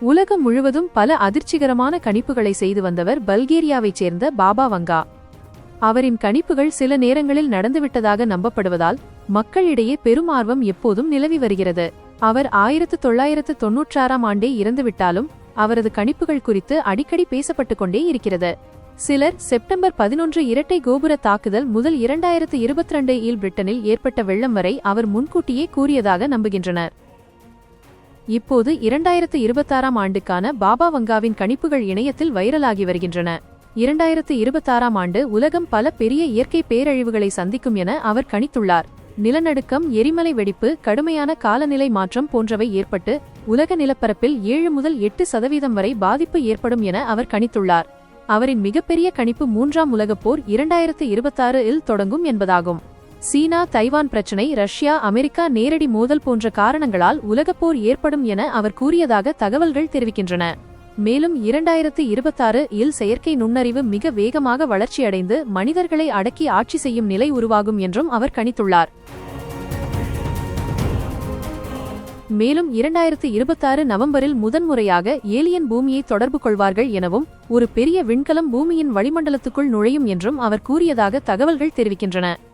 உலகம் முழுவதும் பல அதிர்ச்சிகரமான கணிப்புகளை செய்து வந்தவர் பல்கேரியாவைச் சேர்ந்த பாபா வங்கா. அவரின் கணிப்புகள் சில நேரங்களில் நடந்துவிட்டதாக நம்பப்படுவதால் மக்களிடையே பெரும் ஆர்வம் எப்போதும் நிலவி வருகிறது. அவர் ஆயிரத்து தொள்ளாயிரத்து தொன்னூற்றாறாம் ஆண்டே இறந்துவிட்டாலும் அவரது கணிப்புகள் குறித்து அடிக்கடி பேசப்பட்டுக் கொண்டே இருக்கிறது. சிலர் செப்டம்பர் பதினொன்று இரட்டை கோபுர தாக்குதல் முதல் இரண்டாயிரத்து இருபத்தி ரெண்டு இல் பிரிட்டனில் ஏற்பட்ட வெள்ளம் வரை அவர் முன்கூட்டியே கூறியதாக நம்புகின்றனர். இப்போது இரண்டாயிரத்து இருபத்தாறாம் ஆண்டுக்கான பாபா வங்காவின் கணிப்புகள் இணையத்தில் வைரலாகி வருகின்றன. இரண்டாயிரத்து இருபத்தாறாம் ஆண்டு உலகம் பல பெரிய இயற்கை பேரழிவுகளை சந்திக்கும் என அவர் கணித்துள்ளார். நிலநடுக்கம் எரிமலை வெடிப்பு கடுமையான காலநிலை மாற்றம் போன்றவை ஏற்பட்டு உலக நிலப்பரப்பில் ஏழு முதல் எட்டு சதவீதம் வரை பாதிப்பு ஏற்படும் என அவர் கணித்துள்ளார். அவரின் மிகப்பெரிய கணிப்பு மூன்றாம் உலகப் போர் இரண்டாயிரத்து இருபத்தாறு இல் தொடங்கும் என்பதாகும். சீனா தைவான் பிரச்சினை ரஷ்யா அமெரிக்கா நேரடி மோதல் போன்ற காரணங்களால் உலகப்போர் ஏற்படும் என அவர் கூறியதாக தகவல்கள் தெரிவிக்கின்றன. மேலும் இரண்டாயிரத்து இருபத்தாறு இல் செயற்கை நுண்ணறிவு மிக வேகமாக வளர்ச்சியடைந்து மனிதர்களை அடக்கி ஆட்சி செய்யும் நிலை உருவாகும் என்றும் அவர் கணித்துள்ளார். மேலும் இரண்டாயிரத்து இருபத்தாறு நவம்பரில் முதன்முறையாக ஏலியன் பூமியை தொடர்பு கொள்வார்கள் எனவும் ஒரு பெரிய விண்கலம் பூமியின் வளிமண்டலத்துக்குள் நுழையும் என்றும் அவர் கூறியதாக தகவல்கள் தெரிவிக்கின்றன.